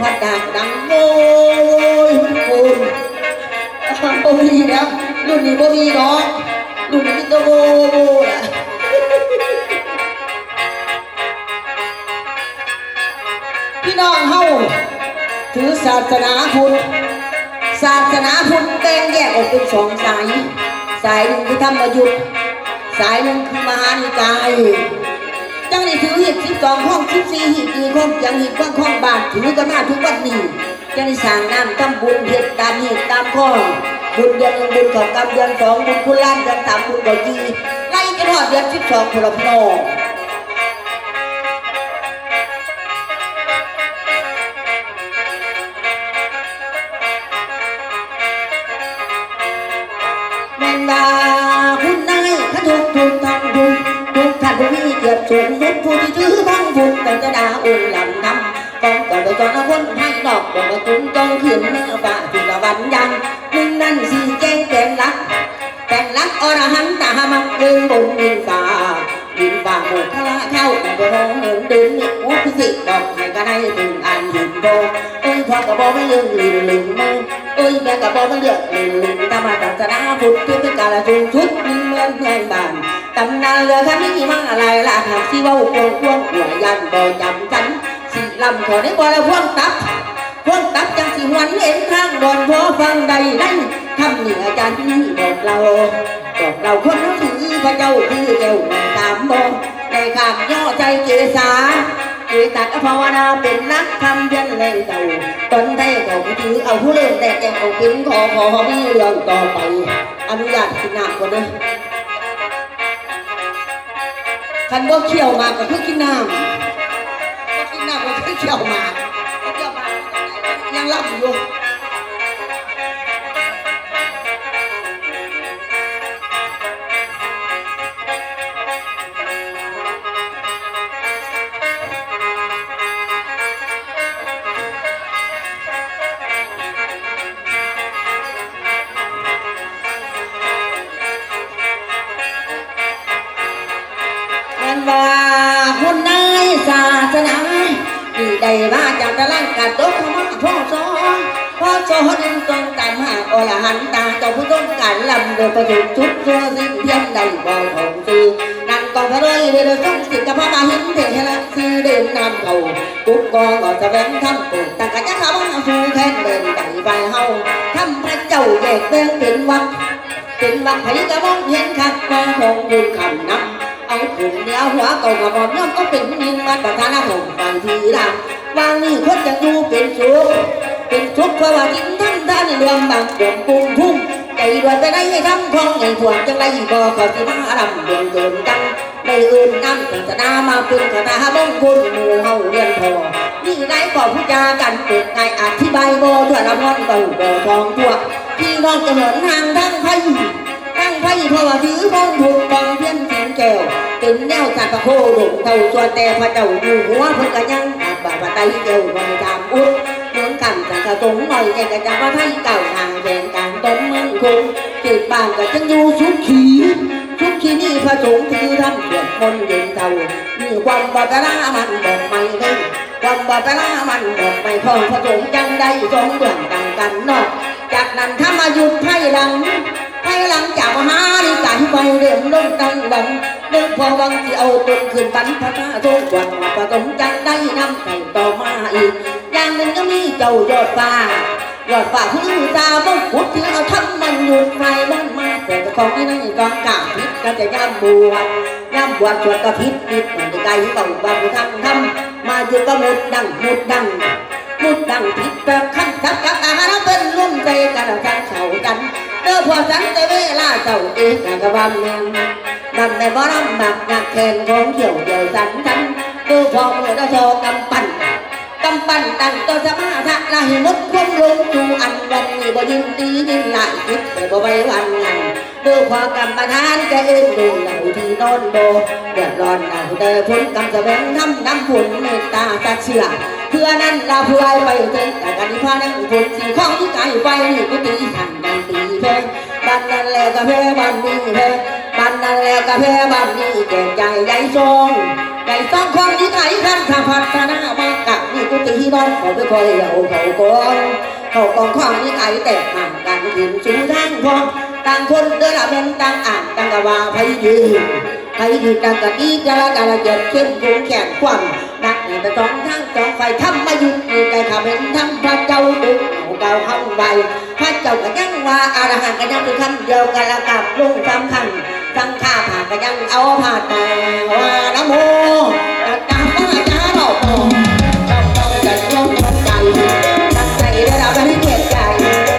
พัดดังดังโอ้ยคุณบ่มีแล้วรุ่นนี้บ่มีดอกรุ่นนี้ก็โบโบล่ะพี่น้องเฮาถือศาสนาพุทธศาสนาพุทธแบ่งแยกออกเป็นสองสาย สายหนึ่งคือธรรมยุทธสายหนึ่งคือมหานิกาย จังได้ถือหีบสิบสองห้องสิบสี่หีบคือห้องยังหีบว่างห้องบาทถือกันมาทุกวันนี้จังได้สร้างน้ำทำบุญเห็ดตามหีบตามข้องบุญเดือนหนึ่งบุญสองกรรมเดือนสองบุญคุณล้านเดือนสามบุญกว่าจีไล่กันหอดเดือนสิบสองพลพนอง อกดอกกระตุ้นจงขึ้นเมื่อฝ่าจุลวันยังมึงนั่นสีแจ้งแกงรักแต่งรักอรหันตามักยืนบนดินฟ้าดินฟ้าหมดทละเข้าไปร้องเหินเดินนี่อุปสิดอกให้ก็ได้ถึงอันหินโบเอ้ยพ่อกระบอกไม่ลืมลืมลืมมือเอ้ยแม่กระบอกไม่เลือกลืมลืมตามาตัดสนาพุทธที่เป็นกาลจุนชุดมีเมืองเพื่อนบ้านตำนานเรือท่านนี้มั่งอะไรล่ะหากที่ว่าโกงควงหัวยันบ่จำกันสิลำขอได้บ่แล้วพวงตับ พวกตับจังสิหวันเห็นทางบอนพอฟังใดได้ทำเหนืออาจารย์ที่บอกเราบอกเราคนรู้ถือพระเจ้าคือเจ้าตามบอกในขามย่อใจเกษาเกตัดภาวนาเป็นนักทำเยันแรงเก่าตอนไทยเขาถือเอาผู้เล่นแต่แกเอากินขอขอมีเรื่องต่อไป อนุญาตกินน้ำก่อนนะคันว่เคี่ยวมากก็คือกินน้ำกินน้ำก็คือเคี่ยวมา ยังรับอยู่มันว่าคนนายศาส พ่อสอนพ่อสอนต้องตามหาอรหันตาเจ้าผู้ต้องการลำโดยประจุทุกตัวสิ้นเพียงใดบ่ของซื้อนั่นกองพระเลยเดือดส่งสิกับพระมาหินเทระซื้อเดินนำเขาทุกกองก็จะแบ่งทำตุกตะกะจะเขาสู่แทนเดินไก่ไปเฮาทำพระเจ้าแยกแบ่งเป็นวักเป็นบักไผกระมองเห็นคัดกมาของบุญคำนับเอาขุนเนื้อหัวเก่ากระบอกน้ำก็เป็นนินมาประธานาผมบางทีดำ วางนี่คนจะดูเป็นสุขเป็นทุกข์เพราะว่าจินทั้งท่านรวมบางดวงปุ่มพุ่มใจดวนไปได้ให้ทำของไอ้ถ่วงจังไรบ่เขาที่มาดำเดินเดินจังในอื่นนำศาสนามาเป็นคาถามงคลหมู่เฮาเรียนพอนี่นายขอพูจากันเปิดไงอธิบายบ่ทั่วละมอนเก่าบ่ทองพวพี่น้องจะเหมือนทางทั้งไพ่ทั้งไพ่เพราะว่าถือมองถูกฟังเพี้ยนเสียงแก้วเป็นแนวสัตว์โคดงเท่าส่วนแต่พระเจ้าอยู่หัวเพิ่นก็ยัง อาบาบาไตเจ้าบริธรรมอุ้เหมือนกันสังกะสงหน่อยแกจะมาไทยเก่าทางแดงกางต้นเมืองคงเกิดบ้านก็จังอยู่สุขีสุขีนี่พระสงฆ์ถือทำสวดมนต์เย็นเท่ามีความบัตรามันบอกไม่ได้ความบัตรามันบอกไม่พอพระสงฆ์จังได้สองเดือนต่างกันนอกจากนั้นถ้ามาหยุดไพ่หลังไพ่หลังจากมหาลิกาที่ไปเรื่องลงตั้งหลัง เรื่องพอวังที่เอาตนขึ้นปันพระธาตุกวันมาประสมจังได้นำแต่งต่อมาอีก อย่างหนึ่งก็มีเจ้ายอดฟ้ายอดฟ้าคือตามงกุฎที่เอาทำมันหยุดไฟมันมาแต่ของที่นั่นกองกาพิษก็จะย่ำบวชย่ำบวชชวดกระพิษนิดหนึ่งไกลเต่าบางทำทำมาอยู่ก็มุดดังมุดดังมุดดังผิดแบบขั้นสักกับอาหารเป็นลุ่มใจกันกันเฉากัน เด้อพอสันแต่เวลาเจ้าเองกะบำแมงดำในบ่อน้ำหนักหนักแขนของเขียวเดียวสันกันเด้อพอเมื่อได้โชกำปั้นกำปั้นตั้งตัวสมาธิละหิมุดควมลงจูอันวันนี้บ่ยินดียินหลายคิดแต่บ่ไปวันนั้นเด้อพอกำประทานแกเองดูเหล่าที่นอนโบเดือดร้อนเอาแต่ผลกรรมแสวงทำน้ำผลเมตตาตัดเชื่อเพื่อนั้นเราเพื่อไปเถิดแต่กันที่พานั้นผลสีของที่ไกลไปก็ตีทัน ดีแพ้บ้านนั้นแล้วก็แพ้บ้านนี้แพ้บ้านนั้นแล้วก็แพ้บ้านนี้แก่ใจใหญ่ทรงใหญ่ทรงของที่ไกลขันถ้าพัฒนามากับนี่กุฏินอนเขาไปคอยเอาเขากองเขากองข้อนี้ไอ้แต่ห่างกันถึงสู่ทางพองต่างคนเดินละเป็นต่างอ่านต่างกะว่าไผยืนไผยืนต่างกะดีกะละกะละเจ็บเข้มคงแขนควันนักในแต่สองทางจองไฟทำมายุดในใจข้าเป็นทั้งพระเจ้าดุเอาเก่าห้องใบ พระเจ้าก็ยังว่าอารหันต์ก็ยังคือคำเดียวกันละกับลุงสำคัญสังฆาผ่าก็ยังเอาผ่าแตา